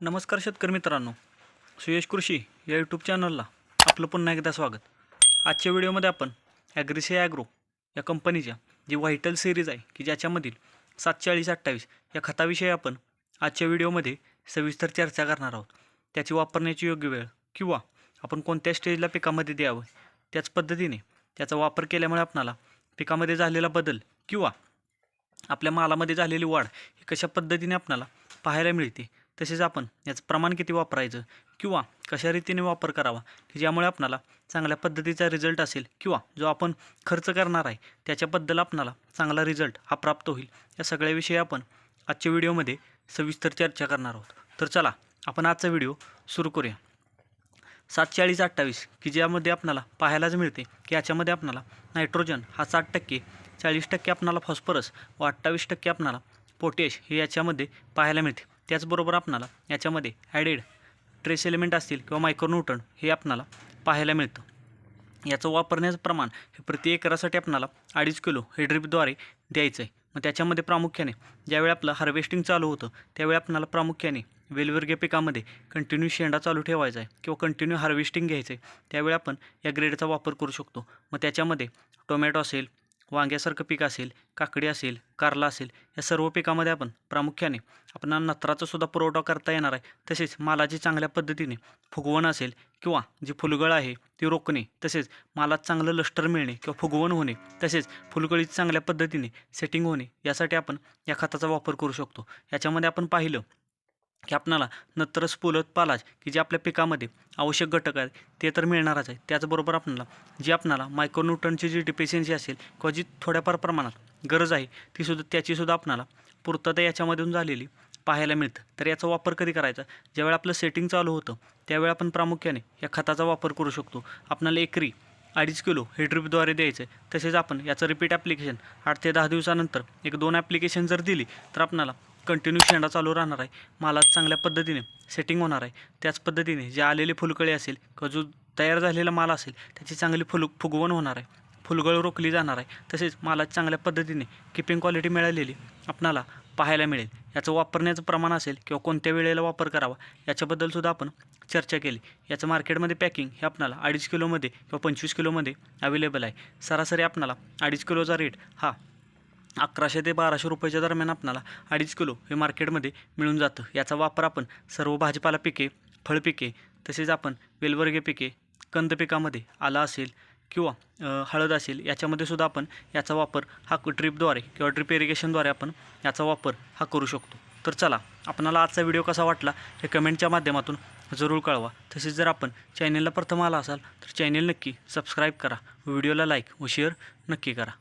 नमस्कार शेतकरी मित्रांनो. सुयश कृषी या यूट्यूब चॅनलला आपलं पुन्हा एकदा स्वागत. आजच्या व्हिडिओमध्ये आपण ॲग्रिसे ॲग्रो या कंपनीच्या जी व्हायटल सिरीज आहे की ज्याच्यामधील सातचाळीस अठ्ठावीस या खताविषयी आपण आजच्या व्हिडिओमध्ये सविस्तर चर्चा करणार आहोत. त्याची वापरण्याची योग्य वेळ किंवा आपण कोणत्या स्टेजला पिकामध्ये द्यावं त्याच पद्धतीने त्याचा वापर केल्यामुळे आपणाला पिकामध्ये झालेला बदल किंवा आपल्या मालामध्ये झालेली वाढ ही कशा पद्धतीने आपणाला पाहायला मिळते तसेच आपण याचं प्रमाण किती वापरायचं किंवा कशा रीतीने वापर करावा की ज्यामुळे आपणाला चांगल्या पद्धतीचा रिझल्ट असेल किंवा जो आपण खर्च करणार आहे त्याच्याबद्दल आपणाला चांगला रिझल्ट हा प्राप्त होईल. या सगळ्याविषयी आपण आजच्या व्हिडिओमध्ये सविस्तर चर्चा करणार आहोत. तर चला आपण आजचा व्हिडिओ सुरू करूया. सातचाळीस अठ्ठावीस की ज्यामध्ये आपणाला पाहायलाच मिळते की याच्यामध्ये आपणाला नायट्रोजन हा साठ टक्के चाळीस टक्के आपणाला फॉस्फरस व अठ्ठावीस टक्के आपणाला पोटॅश हे याच्यामध्ये पाहायला मिळते. त्याचबरोबर आपणाला याच्यामध्ये ॲडेड ट्रेस एलिमेंट असतील किंवा मायक्रोन्यूटन हे आपणाला पाहायला मिळतं. याचं वापरण्याचं प्रमाण हे प्रति एकरासाठी आपणाला अडीच किलो हे ड्रिपद्वारे द्यायचं आहे. मग त्याच्यामध्ये प्रामुख्याने ज्यावेळी आपलं हार्वेस्टिंग चालू होतं त्यावेळी आपणाला प्रामुख्याने वेलवर्गीय पिकामध्ये कंटिन्यू शेंडा चालू ठेवायचा आहे किंवा कंटिन्यू हार्वेस्टिंग घ्यायचं आहे त्यावेळी आपण या ग्रेडचा वापर करू शकतो. मग त्याच्यामध्ये टोमॅटो असेल वांग्यासारखं पीक असेल काकडी असेल कारला असेल या सर्व पिकामध्ये आपण प्रामुख्याने आपणाला नत्राचा सुद्धा पुरवठा करता येणार आहे. तसेच मालाची चांगल्या पद्धतीने फुगवण असेल किंवा जी फुलगळ आहे ती रोखणे तसेच मालात चांगलं लष्टर मिळणे किंवा फुगवण होणे तसेच फुलगळीत चांगल्या पद्धतीने सेटिंग होणे यासाठी आपण या खताचा वापर करू शकतो. याच्यामध्ये आपण पाहिलं की आपणाला नत्र स्फुलत पालाज की जे आपल्या पिकामध्ये आवश्यक घटक आहेत ते तर मिळणारच आहे त्याचबरोबर आपणाला जी आपणाला मायक्रोन्यूटनची जी डिफिशियन्सी असेल किंवा जी थोड्याफार प्रमाणात गरज आहे तीसुद्धा त्याचीसुद्धा आपणाला पूर्तता याच्यामधून झालेली पाहायला मिळतं. तर याचा वापर कधी करायचा? ज्यावेळी आपलं सेटिंग चालू होतं त्यावेळी आपण प्रामुख्याने या खताचा वापर करू शकतो. आपणाला एकरी अडीच किलो हे ड्रिपद्वारे द्यायचं आहे. तसेच आपण याचं रिपीट ॲप्लिकेशन आठ ते दहा दिवसानंतर एक दोन ॲप्लिकेशन जर दिली तर आपणाला कंटिन्यू शेंडा चालू राहणार आहे. मालात चांगल्या पद्धतीने सेटिंग होणार आहे. त्याच पद्धतीने जे आलेले फुलकळी असेल किंवा जो तयार झालेला माल असेल त्याची चांगली फुल फुगवण होणार आहे. फुलगळ रोखली जाणार आहे. तसेच मालात चांगल्या पद्धतीने किपिंग क्वालिटी मिळालेली आपणाला पाहायला मिळेल. याचं वापरण्याचं प्रमाण असेल किंवा कोणत्या वेळेला वापर करावा याच्याबद्दलसुद्धा आपण चर्चा केली. याचं मार्केटमध्ये पॅकिंग हे आपणाला अडीच किलोमध्ये किंवा पंचवीस किलोमध्ये अवेलेबल आहे. सरासरी आपणाला अडीच किलोचा रेट हा अकराशे ते बाराशे रुपयाच्या दरम्यान आपणाला अडीच किलो हे मार्केटमध्ये मिळून जातं. याचा वापर आपण सर्व भाजीपाला पिके फळपिके तसेच आपण वेलवर्गीय पिके कंद पिकामध्ये आला असेल किंवा हळद असेल याच्यामध्ये सुद्धा आपण याचा वापर हा ड्रिपद्वारे किंवा ड्रिप इरिगेशनद्वारे आपण याचा वापर हा करू शकतो. तर चला आपणाला आजचा व्हिडिओ कसा वाटला हे कमेंटच्या माध्यमातून जरूर कळवा. तसेच जर आपण चॅनेलला प्रथम आला असाल तर चॅनेल नक्की सबस्क्राईब करा. व्हिडिओला लाईक व शेअर नक्की करा.